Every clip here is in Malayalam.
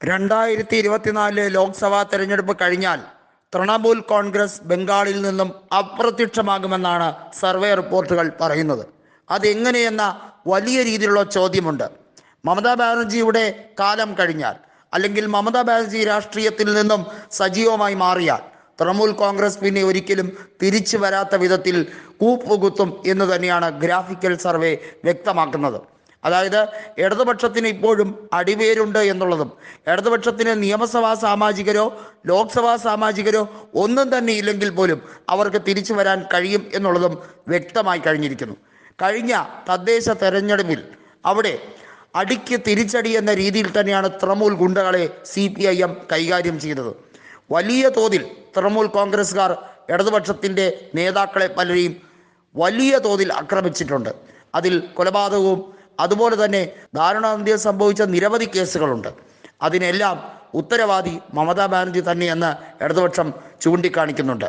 രണ്ടായിരത്തി ഇരുപത്തിനാലിലെ ലോക്സഭാ തെരഞ്ഞെടുപ്പ് കഴിഞ്ഞാൽ തൃണമൂൽ കോൺഗ്രസ് ബംഗാളിൽ നിന്നും അപ്രത്യക്ഷമാകുമെന്നാണ് സർവേ റിപ്പോർട്ടുകൾ പറയുന്നത്. അതെങ്ങനെയെന്ന വലിയ രീതിയിലുള്ള ചോദ്യമുണ്ട്. മമതാ ബാനർജിയുടെ കാലം കഴിഞ്ഞാൽ അല്ലെങ്കിൽ മമതാ ബാനർജി രാഷ്ട്രീയത്തിൽ നിന്നും സജീവമായി മാറിയാൽ തൃണമൂൽ കോൺഗ്രസ് പിന്നെ ഒരിക്കലും തിരിച്ചു വരാത്ത വിധത്തിൽ കൂപ്പുകുത്തും എന്ന് തന്നെയാണ് ഗ്രാഫിക്കൽ സർവേ വ്യക്തമാക്കുന്നത്. അതായത് ഇടതുപക്ഷത്തിന് ഇപ്പോഴും അടിവേരുണ്ട് എന്നുള്ളതും ഇടതുപക്ഷത്തിന് നിയമസഭാ സാമാജികരോ ലോക്സഭാ സാമാജികരോ ഒന്നും തന്നെ ഇല്ലെങ്കിൽ പോലും അവർക്ക് തിരിച്ചു വരാൻ കഴിയും എന്നുള്ളതും വ്യക്തമായി കഴിഞ്ഞിരിക്കുന്നു. കഴിഞ്ഞ തദ്ദേശ തെരഞ്ഞെടുപ്പിൽ അവിടെ അടിക്ക് തിരിച്ചടി എന്ന രീതിയിൽ തന്നെയാണ് തൃണമൂൽ ഗുണ്ടകളെ സി പി ഐ എം കൈകാര്യം ചെയ്തത്. വലിയ തോതിൽ തൃണമൂൽ കോൺഗ്രസ്സുകാർ ഇടതുപക്ഷത്തിന്റെ നേതാക്കളെ പലരെയും വലിയ തോതിൽ ആക്രമിച്ചിട്ടുണ്ട്. അതിൽ കൊലപാതകവും അതുപോലെ തന്നെ ദാരുണാന്ത്യം സംഭവിച്ച നിരവധി കേസുകളുണ്ട്. അതിനെല്ലാം ഉത്തരവാദി മമതാ ബാനർജി തന്നെയെന്ന് ഇടതുപക്ഷം ചൂണ്ടിക്കാണിക്കുന്നുണ്ട്.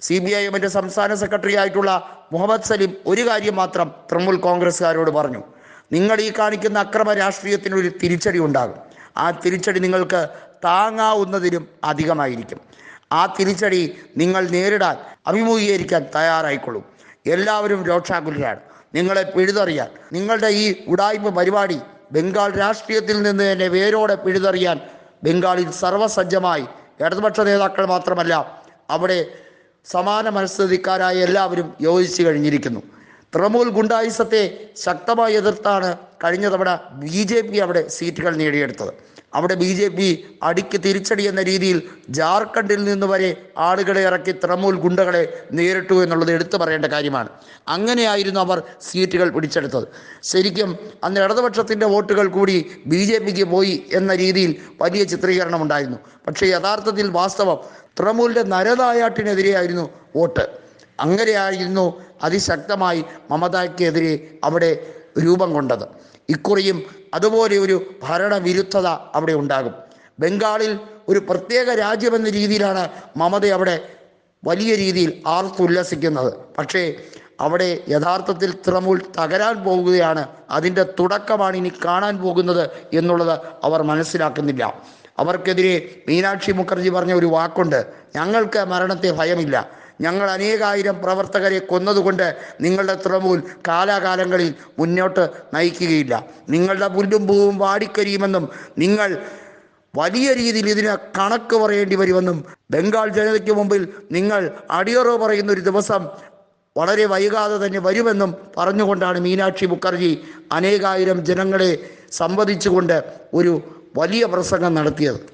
സി ബി ഐ എമ്മിന്റെ സംസ്ഥാന സെക്രട്ടറി ആയിട്ടുള്ള മുഹമ്മദ് സലീം ഒരു കാര്യം മാത്രം തൃണമൂൽ കോൺഗ്രസ്സുകാരോട് പറഞ്ഞു. നിങ്ങൾ ഈ കാണിക്കുന്ന അക്രമ രാഷ്ട്രീയത്തിനൊരു തിരിച്ചടി ഉണ്ടാകും. ആ തിരിച്ചടി നിങ്ങൾക്ക് താങ്ങാവുന്നതിലും അധികമായിരിക്കും. ആ തിരിച്ചടി നിങ്ങൾ നേരിടാൻ അഭിമുഖീകരിക്കാൻ തയ്യാറായിക്കൊള്ളും. എല്ലാവരും രോക്ഷാകുലരാണ് നിങ്ങളെ പിഴുതറിയാൻ നിങ്ങളുടെ ഈ ഉടായ്പ പരിപാടി ബംഗാൾ രാഷ്ട്രീയത്തിൽ നിന്ന് തന്നെ വേരോടെ പിഴുതറിയാൻ ബംഗാളിൽ സർവസജ്ജമായി ഇടതുപക്ഷ നേതാക്കൾ മാത്രമല്ല അവിടെ സമാന മനസ്ഥിതിക്കാരായ എല്ലാവരും യോജിച്ചു കഴിഞ്ഞിരിക്കുന്നു. തൃണമൂൽ ഗുണ്ടായുസത്തെ ശക്തമായി എതിർത്താണ് കഴിഞ്ഞ തവണ ബി ജെ പി അവിടെ സീറ്റുകൾ നേടിയെടുത്തത്. അവിടെ ബി ജെ പി അടിക്ക് തിരിച്ചടി എന്ന രീതിയിൽ ജാർഖണ്ഡിൽ നിന്ന് വരെ ആളുകളെ ഇറക്കി തൃണമൂൽ ഗുണ്ടകളെ നേരിട്ടു എന്നുള്ളത് എടുത്തു പറയേണ്ട കാര്യമാണ്. അങ്ങനെയായിരുന്നു അവർ സീറ്റുകൾ പിടിച്ചെടുത്തത്. ശരിക്കും അന്ന് ഇടതുപക്ഷത്തിന്റെ വോട്ടുകൾ കൂടി ബി ജെ പിക്ക് പോയി എന്ന രീതിയിൽ വലിയ ചിത്രീകരണം ഉണ്ടായിരുന്നു. പക്ഷേ യഥാർത്ഥത്തിൽ വാസ്തവം തൃണമൂലിന്റെ നരതായാട്ടിനെതിരെയായിരുന്നു വോട്ട്. അങ്ങനെയായിരുന്നു അതിശക്തമായി മമതയ്ക്കെതിരെ അവിടെ രൂപം കൊണ്ടത്. ഇക്കുറിയും അതുപോലെ ഒരു ഭരണവിരുദ്ധത അവിടെ ഉണ്ടാകും. ബംഗാളിൽ ഒരു പ്രത്യേക രാജ്യമെന്ന രീതിയിലാണ് മമത അവിടെ വലിയ രീതിയിൽ ആർത്തുല്ലസിക്കുന്നത്. പക്ഷേ അവിടെ യഥാർത്ഥത്തിൽ തൃണമൂൽ തകരാൻ പോകുകയാണ്. അതിന്റെ തുടക്കമാണ് ഇനി കാണാൻ പോകുന്നത് എന്നുള്ളത് അവർ മനസ്സിലാക്കുന്നില്ല. അവർക്കെതിരെ മീനാക്ഷി മുഖർജി പറഞ്ഞ ഒരു വാക്കുണ്ട് ഞങ്ങൾക്ക് മരണത്തെ ഭയമില്ല. ഞങ്ങൾ അനേകായിരം പ്രവർത്തകരെ കൊന്നതുകൊണ്ട് നിങ്ങളുടെ തൃണമൂൽ കാലാകാലങ്ങളിൽ മുന്നോട്ട് നയിക്കുകയില്ല. നിങ്ങളുടെ പുല്ലും പൂവും വാടിക്കരിയുമെന്നും നിങ്ങൾ വലിയ രീതിയിൽ ഇതിന് കണക്ക് പറയേണ്ടി വരുമെന്നും ബംഗാൾ ജനതയ്ക്ക് മുമ്പിൽ നിങ്ങൾ അടിയറവ് പറയുന്ന ഒരു ദിവസം വളരെ വൈകാതെ തന്നെ വരുമെന്നും പറഞ്ഞുകൊണ്ടാണ് മീനാക്ഷി മുഖർജി അനേകായിരം ജനങ്ങളെ സംവദിച്ചുകൊണ്ട് ഒരു വലിയ പ്രസംഗം നടത്തിയത്.